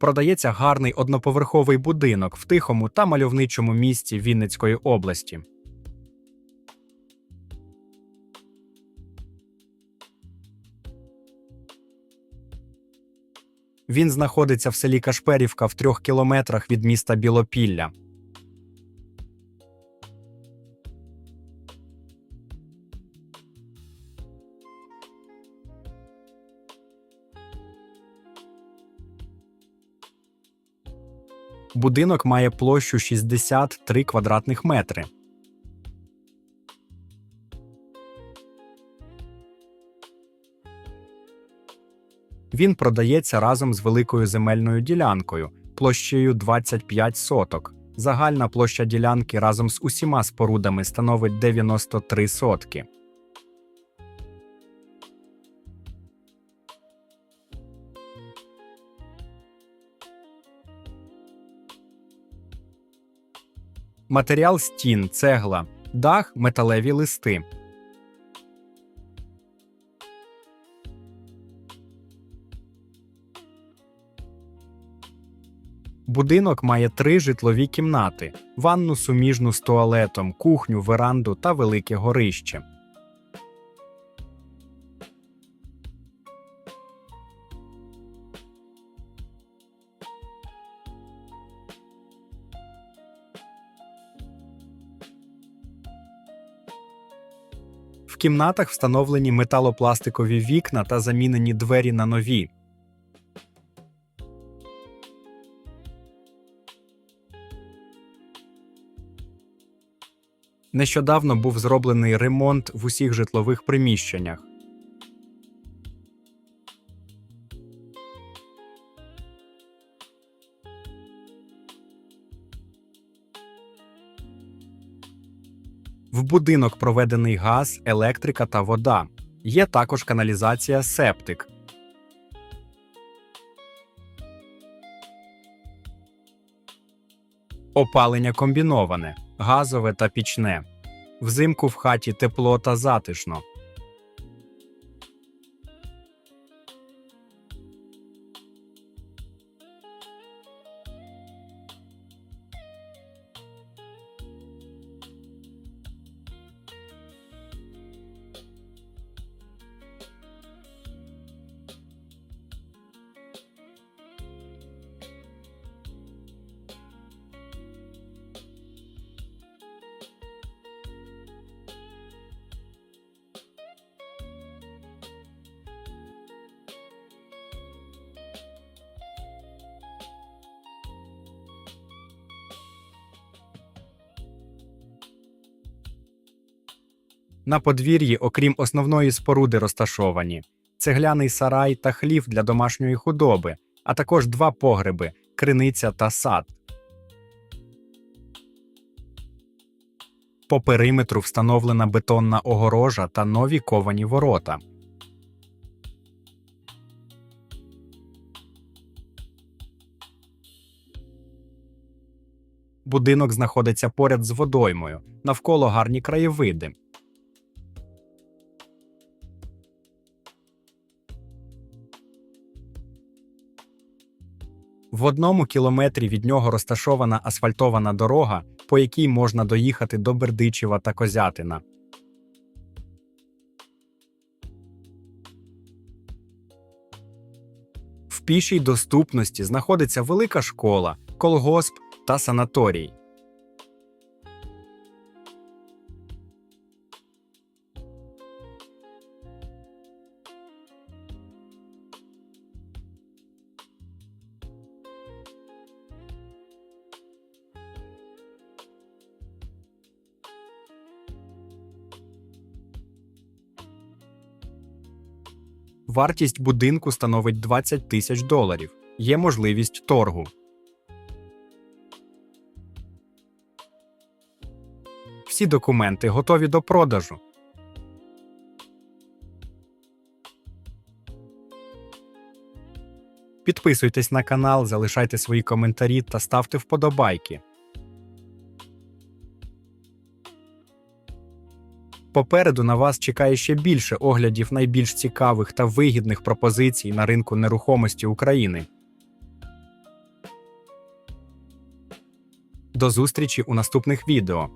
продається гарний одноповерховий будинок в тихому та мальовничому місті Вінницької області. Він знаходиться в селі Кашперівка в трьох кілометрах від міста Білопілля. Будинок має площу 63 квадратних метри. Він продається разом з великою земельною ділянкою площею 25 соток. Загальна площа ділянки разом з усіма спорудами становить 93 сотки. Матеріал стін, цегла, дах, металеві листи. Будинок має три житлові кімнати: ванну суміжну з туалетом, кухню, веранду та велике горище. В кімнатах встановлені металопластикові вікна та замінені двері на нові. Нещодавно був зроблений ремонт в усіх житлових приміщеннях. В будинок проведений газ, електрика та вода. Є також каналізація септик. Опалення комбіноване, газове та пічне. Взимку в хаті тепло та затишно. На подвір'ї, окрім основної споруди, розташовані цегляний сарай та хлів для домашньої худоби, а також два погреби, криниця та сад. По периметру встановлена бетонна огорожа та нові ковані ворота. Будинок знаходиться поряд з водоймою, навколо гарні краєвиди. В одному кілометрі від нього розташована асфальтована дорога, по якій можна доїхати до Бердичева та Козятина. В пішій доступності знаходиться велика школа, колгосп та санаторій. Вартість будинку становить 20 тисяч доларів. Є можливість торгу. Всі документи готові до продажу. Підписуйтесь на канал, залишайте свої коментарі та ставте вподобайки. Попереду на вас чекає ще більше оглядів найбільш цікавих та вигідних пропозицій на ринку нерухомості України. До зустрічі у наступних відео.